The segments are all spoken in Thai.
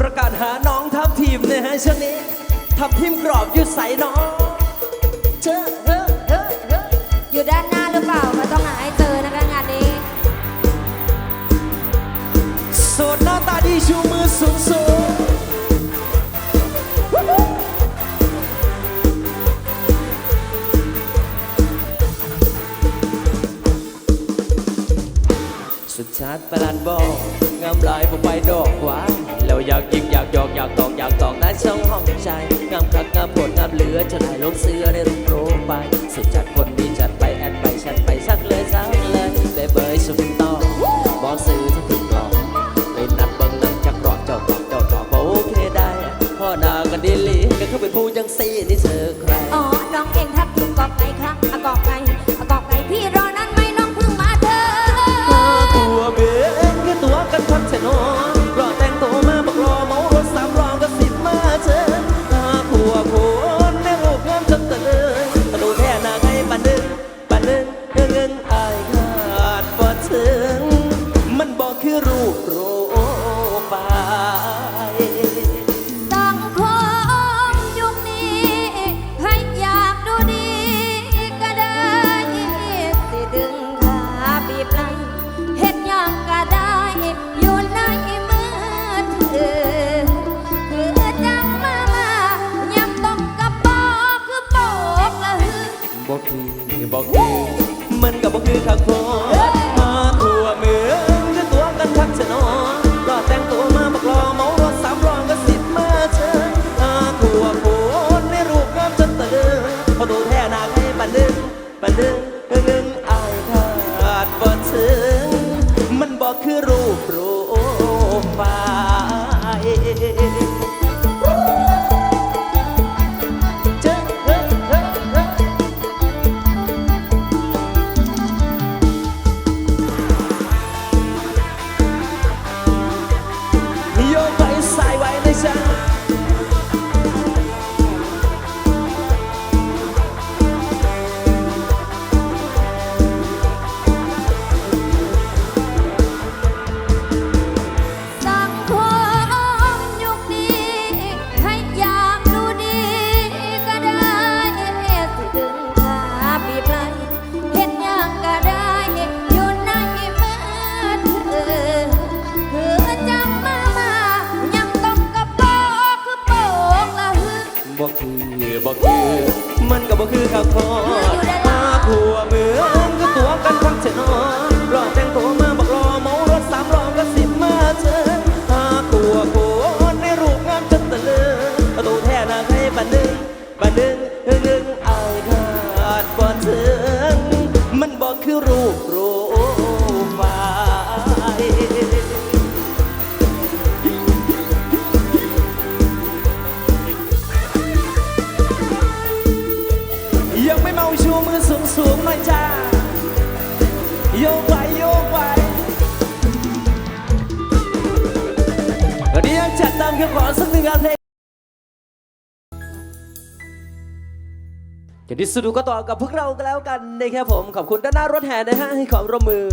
ประกาศหาน้องทับทีมในะฮะช่วนี้ทับทีมกรอบยุดใสน้องเจอเฮ้อเฮ้อเฮ้ออยู่ด้านหน้าหรือเปล่าก็ต้องหาให้เจอนะคะงานนี้โสดหน้าตาดีชูมือสูงสูงสุดชาระหลาดบอก งามลายผมไปดอกหวานแล้วอยากยิงอยากหยอกอยากตอกอยากตอกนั้ช่องห้องใจงามคักงามปวดงามเหลือจะถ่ายลงเสื้อในรูปโปรไฟล์สุดจัดคนดีจัดไปแอดไปฉันไปสักเลยสักเลยเบเบยชุดต้องบอสซื้อที่ถึงกล่องเลยนัดเบิ่งนังจักรอดจ้าตอกจอกโอเคได้พ่อนากันดีลีก็เข้าไปพูดยังซีนี่เธอใคร ก็ขอสักหนึ่งงานเพลดิสุดูก็ต่อกับพวกเรากันแล้วกันนะครับผม ขอบคุณด้านหน้ารถแห่นะฮะให้ความร่วมมือ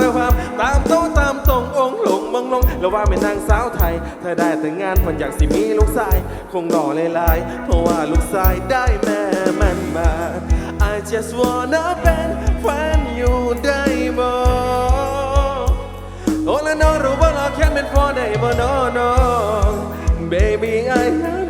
ารภาพตามโตตามตรงองค์หลงมังลงแล้วว่าเป็นนางสาวไทย ถ้าได้แต่งงานมันอยากสิมีลูกชาย คงรอลายๆเพราะว่าลูกชายได้แม่มันมา I just wanna เป็นแฟนอยู่ได้บ่โอ้และน้องรู้ว่าเราแค่เป็นพ่อได้บ่น้อน้อง Baby I love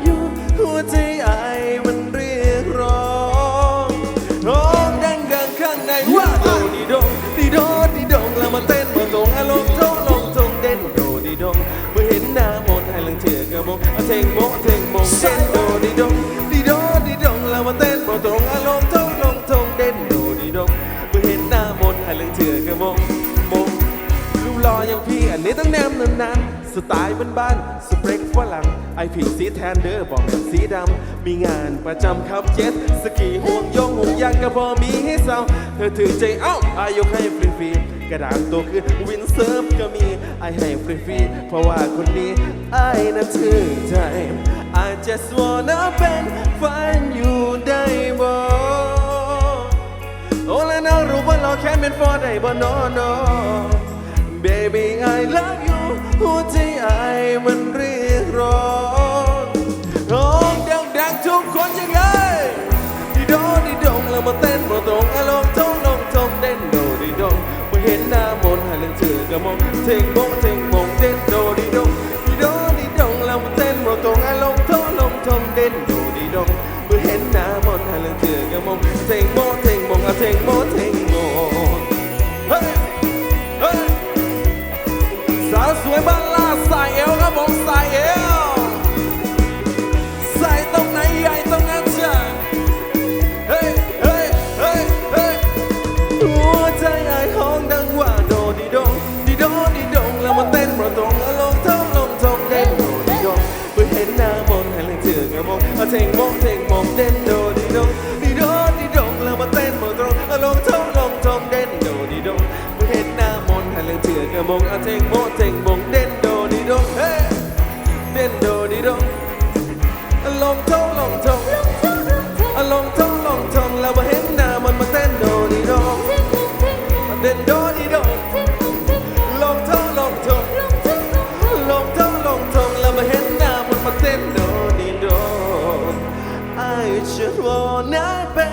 ตรงอารมณ์ทงลงทงเด่นโดดีดงเมื่อเห็นหน้าหมดให้ลังเถื่อกระมงเอาเทงโมเทงโมงเด่นโดดีดงดีดงดีดงแล้วมาเต้นมาตรงอารมณ์ทงลงทงเด่นโดดีดงเมื่อเห็นหน้าหมดให้ลังเถื่อกระมงมงรูปรออย่างพี่อันนี้ต้องแนมนานๆ สไตล์บ้านๆสเปรกฝรั่งไอผิดสีแทนเด้อบอกแบบสีดำ มีงานประจำครับเจ็ตสกีห่วงโยงห่วงยางก็พอมีให้เศร้าเธอถือใจเอ้าอายกให้ฟรีๆกระดานตัวคือวินเซิร์ฟก็มีไอให้ฟรีๆเพราะว่าคนนี้ไอน่ะถือใจ I just wanna เป็นแฟนอยู่ได้บ่โอ้และน้องรู้ว่าเราแค่เป็นฟอร์ได้บ่นอนอ Baby I love you หัวใจไอมันเรียกร้องร้องดังๆทุกคนยังไงดีโดดีดงแล้วมาเต้นมาตรงอารมณ์ทงลงทงเต้นโดดีดงเมื่อเห็นหน้ามนต์ให้เรื่องเถื่อกระมงเทงมงเทงมงเต้นโดดีดงดีโดดีดงแล้วมาเต้นมาตรงอารมณ์ทงลงทงเต้นโดดีดงเมื่อเห็นหน้ามนต์ให้เรื่องเถื่อกระมงเทงโมเทงมงเอาเทงโมเทง เทงโมงเทงโมงเต้นโดดีดงดีดงดีดงแล้วมาเต้นมาตรงอาลงทองลงทองเต้นโดดีดงเห็นหน้ามนหันเลือเถื่อนกระมงอาเทงโมงเทงโมงเด่น should run, I bet.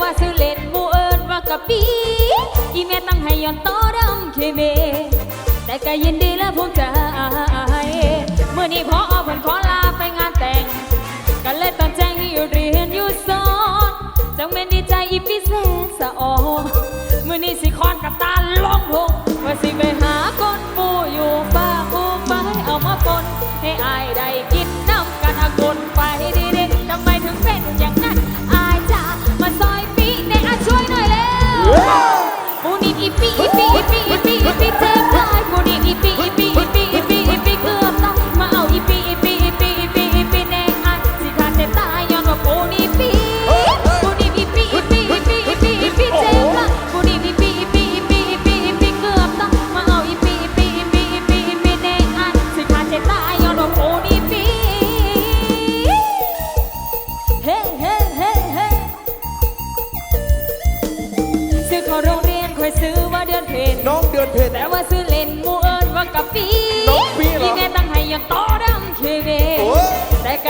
ว่าซื้อเล่นมูเอิญว่ากะปีกี่แม่ตั้งให้ย้อนโต่อดำเคเม แต่ก็ยินดีและภูมิใจเมื่อนี้พอเอาผนขอลาไปงานแต่งกันเลยต้องแจ้งให้อยู่เรียนอยู่สอนจังแม่นดีใจอีพิเศษสะอ่อ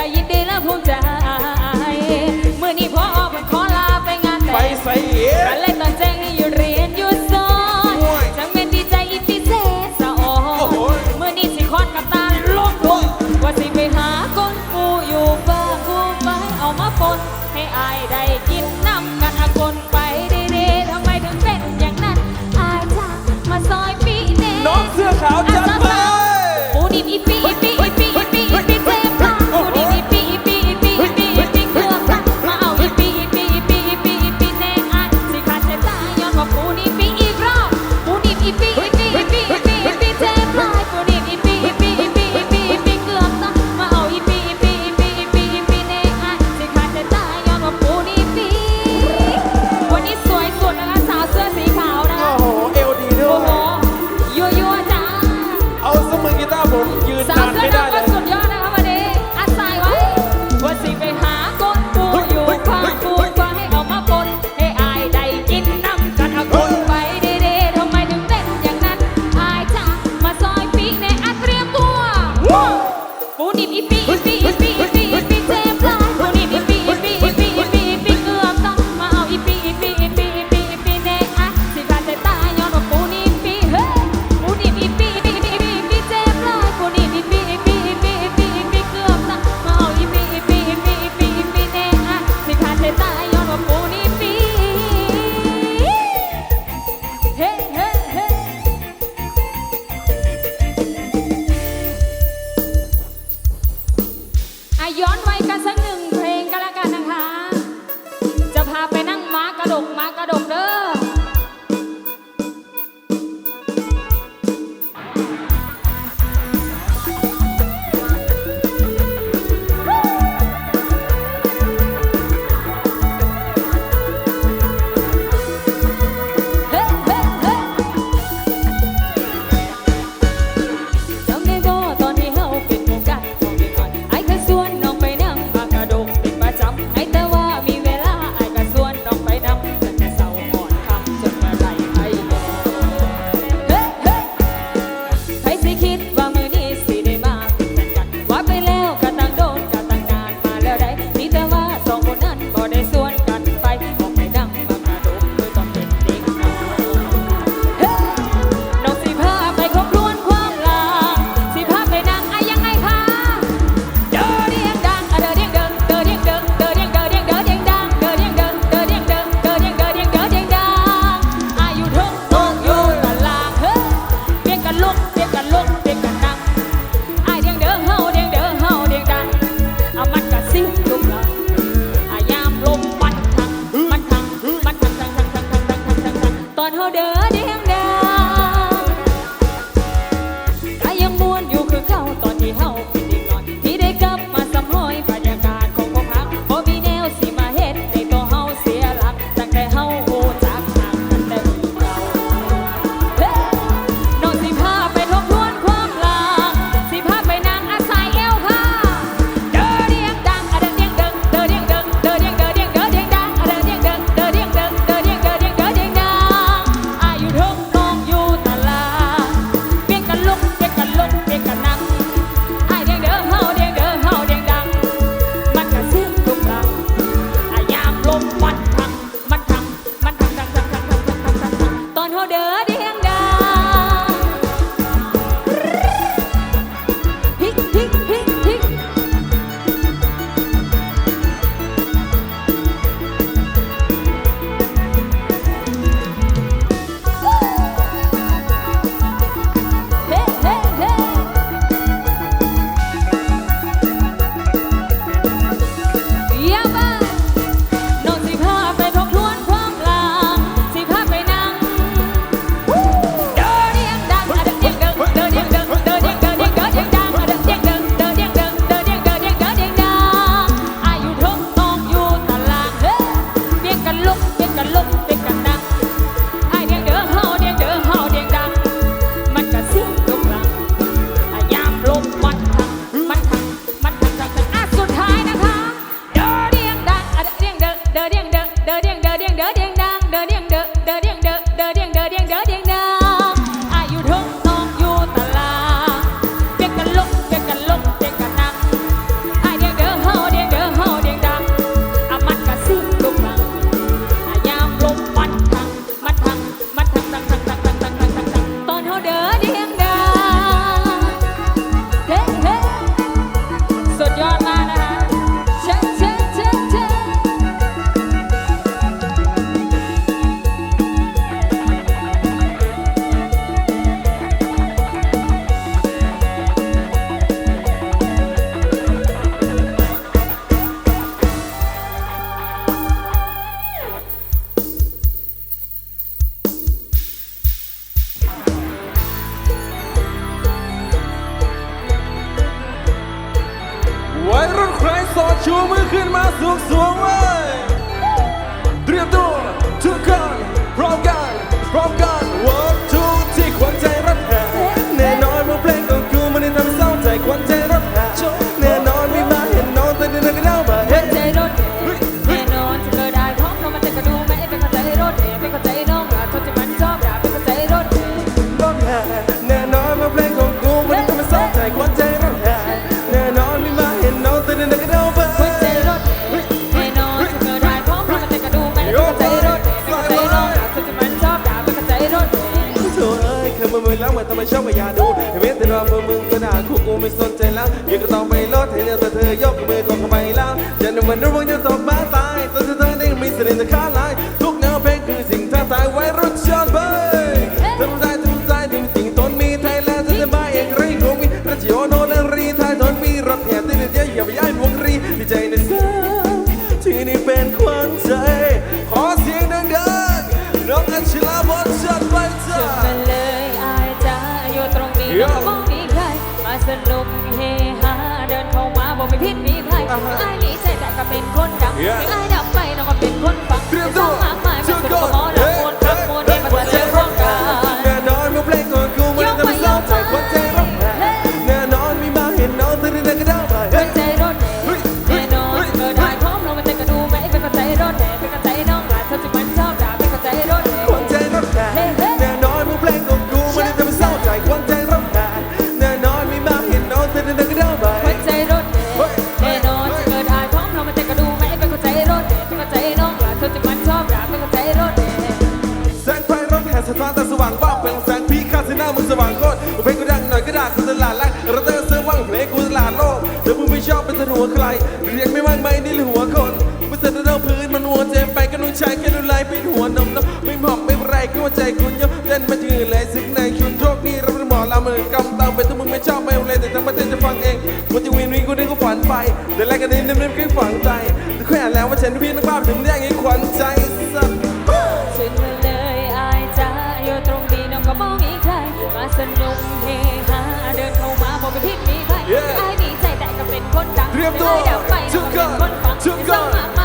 calle ย้อนไว้กันสักหนึ่ง ไม่อยากดูเวทรอมือมึงก็ด่าคู่กูไม่สนใจแล้วยังก็ต้องไปรถเห็นแต่เธอยกมือของเข้าไปแล้วอย่าหนึ่งวันรู้ว่าจะตกบ้าตายแต่เธอได้ไม่สนิทจะฆ่าลาย สนุกเฮฮาเดินเข้ามาบอกไม่ผิดมีภัยอายหนีใจแต่ก็เป็นคนดังไม่อายดับไปน้องก็เป็นคนฟังเตรียมตัวมากมายมันสุดก็มอลำมวนขั ดังหน่อยก็ด่าตลาดลักเราเต้นเสื้อว่างเพลงกูตลาดโลกเดี๋ยวมึงไม่ชอบเป็นหัวใครเรียกไม่ว่างไม่นี่หรือหัวคนมันเสร็จแล้วพื้นมันหัวเจ็บไปก็นุ่งชายแค่นุ่งลายเป็นหัวนมน้ำไม่หมอกไม่ไรก็หัวใจคุณเยกเล่นมาจืดเลยสิกในชุนโชคนี่เราเป็นหมอลำมือกำตามเป็นตัวมึงไม่ชอบไม่เลยแต่ทั้งประเทศจะฟังเองกูจะวินวินกูได้ก็ฝันไปเดี๋ยวแรกกันนี้นิ่มๆก็ฝังใจแต่แค่แล้วว่าฉันพี่นักบ้าถึงได้ยังไงขวัญใจสัตว์ขึ้นมาเลยอายจ้าอยู่ตรงนี้น้องก็มองมีใครมาสนุกเฮ riêng tôi chúng con chúng con